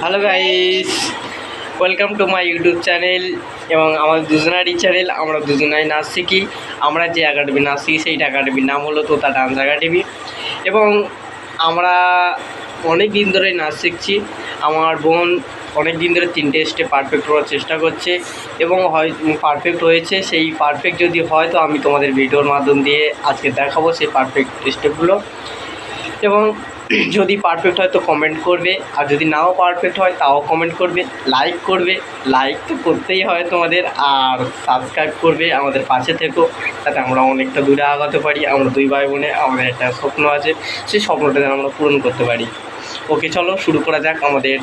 Hello guys welcome to my YouTube channel এবং আমাদের দুজনারই channel আমরা দুজনাই নাচ শিখি আমরা যে একাডেমি নাচ শিখি সেই একাডেমির নাম হলো তোতা ডান্স একাডেমি এবং আমরা অনেক দিন ধরে নাচ শিখছি। আমার বোন অনেক দিন ধরে তিনটে স্টেপ পারফেক্ট হওয়ার চেষ্টা করছে এবং হয় পারফেক্ট হয়েছে। সেই পারফেক্ট যদি হয়, তো আমি তোমাদের ভিডিওর মাধ্যম দিয়ে আজকে দেখাবো সেই পারফেক্ট স্টেপগুলো এবং যদি পারফেক্ট হয় তো কমেন্ট করবে, আর যদি নাও পারফেক্ট হয় তাও কমেন্ট করবে লাইক করবে লাইক তো করতেই হয় তোমাদের, আর সাবস্ক্রাইব করবে আমাদের পাশে থেকো, তাতে আমরা অনেকটা দূরে আগাতে পারি, আমরা দুই ভাই বোনে আমাদের একটা স্বপ্ন আছে, সেই স্বপ্নটা যেন আমরা পূরণ করতে পারি। ওকে চলো শুরু করা যাক আমাদের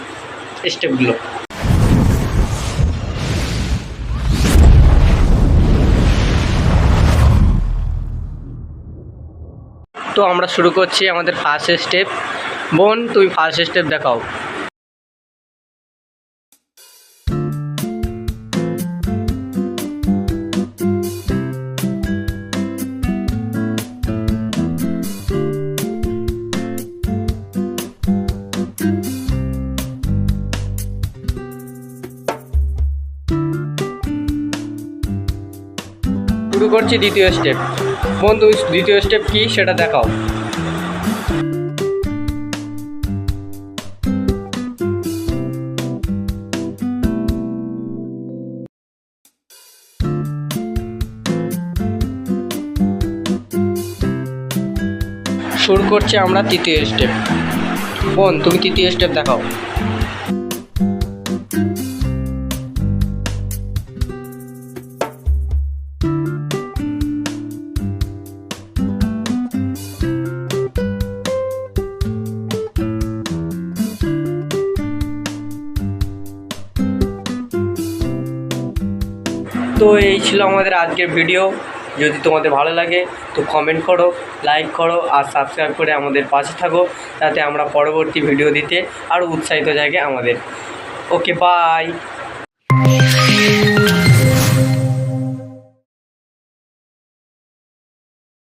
স্টেপগুলো তো আমরা শুরু করছি আমাদের ফার্স্ট স্টেপ বোন, তুমি ফার্স্ট স্টেপ দেখাও। শুরু করছি দ্বিতীয় স্টেপ বোন তুমি দ্বিতীয় স্টেপ কি? সেটা দেখাও। শুরু করছি আমরা তৃতীয় স্টেপ বোন, তুমি তৃতীয় স্টেপ দেখাও। তো এই ছিল আমাদের আজকের ভিডিও যদি তোমাদের ভালো লাগে, তো কমেন্ট করো লাইক করো, আর সাবস্ক্রাইব করে আমাদের পাশে থাকো তাতে আমরা পরবর্তী ভিডিও দিতে আরও উৎসাহিত জায়গায় আমাদের। Okay bye